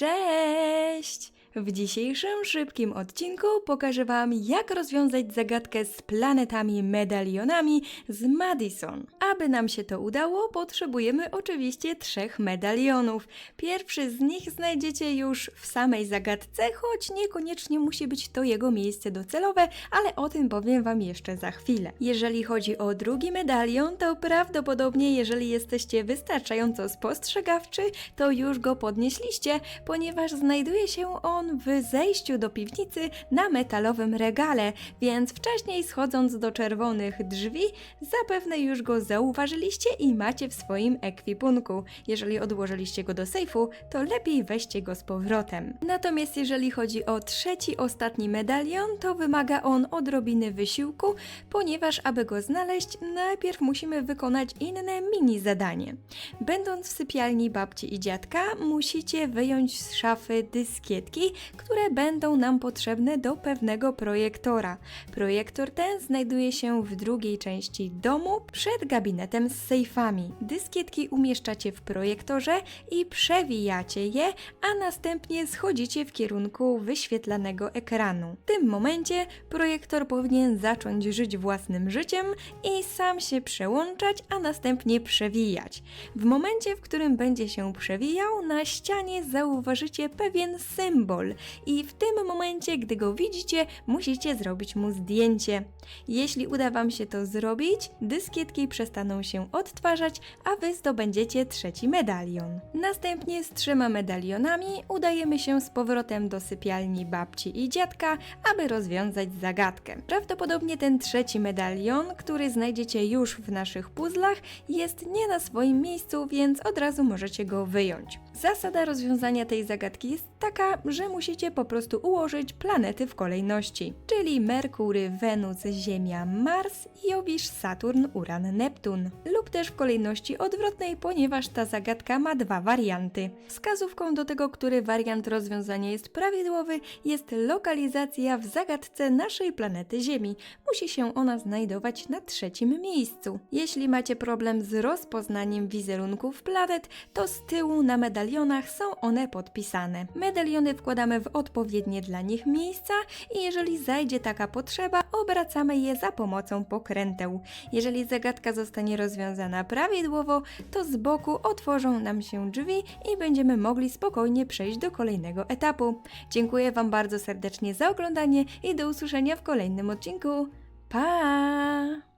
Cześć! W dzisiejszym szybkim odcinku pokażę Wam, jak rozwiązać zagadkę z planetami medalionami z Madison. Aby nam się to udało, potrzebujemy oczywiście trzech medalionów. Pierwszy z nich znajdziecie już w samej zagadce, choć niekoniecznie musi być to jego miejsce docelowe, ale o tym powiem Wam jeszcze za chwilę. Jeżeli chodzi o drugi medalion, to prawdopodobnie, jeżeli jesteście wystarczająco spostrzegawczy, to już go podnieśliście, ponieważ znajduje się on w zejściu do piwnicy na metalowym regale, więc wcześniej schodząc do czerwonych drzwi, zapewne już go zauważyliście i macie w swoim ekwipunku. Jeżeli odłożyliście go do sejfu, to lepiej weźcie go z powrotem. Natomiast jeżeli chodzi o trzeci, ostatni medalion, to wymaga on odrobiny wysiłku, ponieważ aby go znaleźć, najpierw musimy wykonać inne mini zadanie. Będąc w sypialni babci i dziadka, musicie wyjąć z szafy dyskietki, które będą nam potrzebne do pewnego projektora. Projektor ten znajduje się w drugiej części domu, przed gabinetem z sejfami. Dyskietki umieszczacie w projektorze i przewijacie je, a następnie schodzicie w kierunku wyświetlanego ekranu. W tym momencie projektor powinien zacząć żyć własnym życiem i sam się przełączać, a następnie przewijać. W momencie, w którym będzie się przewijał, na ścianie zauważycie pewien symbol i w tym momencie, gdy go widzicie, musicie zrobić mu zdjęcie. Jeśli uda Wam się to zrobić, dyskietki przestaną się odtwarzać, a Wy zdobędziecie trzeci medalion. Następnie z trzema medalionami udajemy się z powrotem do sypialni babci i dziadka, aby rozwiązać zagadkę. Prawdopodobnie ten trzeci medalion, który znajdziecie już w naszych puzzlach, jest nie na swoim miejscu, więc od razu możecie go wyjąć. Zasada rozwiązania tej zagadki jest taka, że musicie po prostu ułożyć planety w kolejności, czyli Merkury, Wenus, Ziemia, Mars, Jowisz, Saturn, Uran, Neptun, lub też w kolejności odwrotnej, ponieważ ta zagadka ma dwa warianty. Wskazówką do tego, który wariant rozwiązania jest prawidłowy, jest lokalizacja w zagadce naszej planety Ziemi. Musi się ona znajdować na trzecim miejscu. Jeśli macie problem z rozpoznaniem wizerunków planet, to z tyłu na medalionach są one podpisane. Medaliony wkładamy w odpowiednie dla nich miejsca i jeżeli zajdzie taka potrzeba, obracamy je za pomocą pokręteł. Jeżeli zagadka zostanie rozwiązana prawidłowo, to z boku otworzą nam się drzwi i będziemy mogli spokojnie przejść do kolejnego etapu. Dziękuję Wam bardzo serdecznie za oglądanie i do usłyszenia w kolejnym odcinku. Pa!